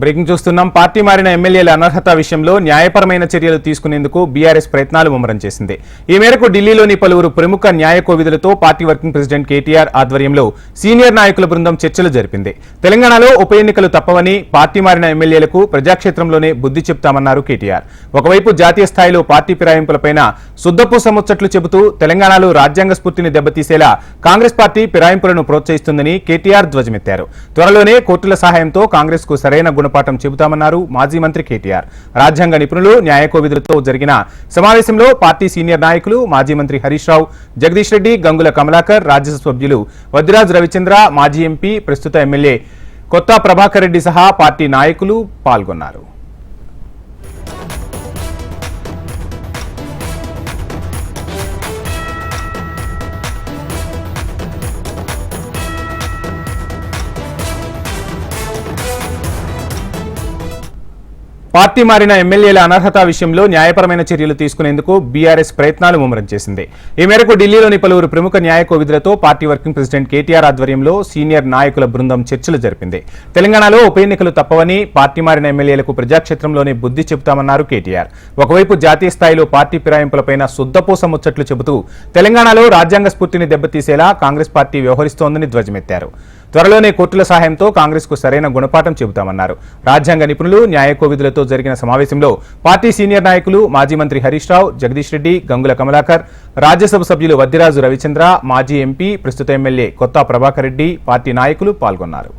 Breaking చూస్తున్నాం. Party మారిన ఎమ్మెల్యేల అనర్హత విషయంలో న్యాయపరమైన చర్యలు తీసుకునేందుకు బీఆర్ఎస్ ప్రయత్నాలు ముమ్మరం చేసింది. ఈ మేరకు ఢిల్లీలోని పలువురు ప్రముఖ న్యాయ కోవిధులతో పార్టీ వర్కింగ్ ప్రెసిడెంట్ కేటీఆర్ ఆధ్వర్యంలో సీనియర్ నాయకుల బృందం చర్చలు జరిపింది. తెలంగాణలో ఉప ఎన్నికలు తప్పవని పార్టీ మారిన ఎమ్మెల్యేలకు ప్రజాక్షేత్రంలోనే బుద్ధి చెప్తామన్నారు కేటీఆర్. ఒకవైపు జాతీయ స్థాయిలో పార్టీ ఫిరాయింపులపైన సుద్దపు సముచ్చట్లు చెబుతూ తెలంగాణలో రాజ్యాంగ స్ఫూర్తిని దెబ్బతీసేలా కాంగ్రెస్ పార్టీ ఫిరాయింపులను ప్రోత్సహిస్తుందని కేటీఆర్ ధ్వజమెత్తారు. త్వరలోనే కోర్టుల సహాయంతో కాంగ్రెస్కు సరైన గుణపాఠం చెబుతామన్నారు మాజీ మంత్రి కేటీఆర్. రాజ్యాంగ నిపుణులు న్యాయకోవిధులతో జరిగిన సమావేశంలో పార్టీ సీనియర్ నాయకులు మాజీ మంత్రి హరీష్ రావు జగదీష్ రెడ్డి గంగుల కమలాకర్ రాజ్యసభ సభ్యులు వద్దిరాజు రవిచంద్ర మాజీ ఎంపీ ప్రస్తుత ఎమ్మెల్యే కొత్త ప్రభాకర్ రెడ్డి సహా పార్టీ నాయకులు పాల్గొన్నారు. పార్టీ మారిన ఎమ్మెల్యేల అనర్హత విషయంలో న్యాయపరమైన చర్యలు తీసుకునేందుకు బీఆర్ఎస్ ప్రయత్నాలు ముమ్మరం చేసింది ఈ మేరకు ఢిల్లీలోని పలువురు ప్రముఖ న్యాయ కోవిధులతో పార్టీ వర్కింగ్ ప్రెసిడెంట్ కేటీఆర్ ఆధ్వర్యంలో సీనియర్ నాయకుల బృందం చర్చలు జరిపింది. తెలంగాణలో ఉప ఎన్నికలు తప్పవని పార్టీ మారిన ఎమ్మెల్యేలకు ప్రజాక్షేత్రంలోనే బుద్ధి చెబుతామన్నారు కేటీఆర్. ఒకవైపు జాతీయ స్థాయిలో పార్టీ ఫిరాయింపులపైన శుద్ధపూస ముచ్చట్లు చెబుతూ తెలంగాణలో రాజ్యాంగ స్ఫూర్తిని దెబ్బతీసేలా కాంగ్రెస్ పార్టీ వ్యవహరిస్తోందని ధ్వజమెత్తారు. త్వరలోనే కోర్టుల సహాయంతో కాంగ్రెస్కు సరైన గుణపాఠం చెబుతామన్నారు. రాజ్యాంగ నిపుణులు న్యాయకోవిదులతో జరిగిన సమావేశంలో పార్టీ సీనియర్ నాయకులు మాజీ మంత్రి హరీష్ రావు జగదీష్ రెడ్డి గంగుల కమలాకర్ రాజ్యసభ సభ్యులు వద్దిరాజు రవిచంద్ర మాజీ ఎంపీ ప్రస్తుత ఎమ్మెల్యే కొత్త ప్రభాకర్ రెడ్డి పార్టీ నాయకులు పాల్గొన్నారు.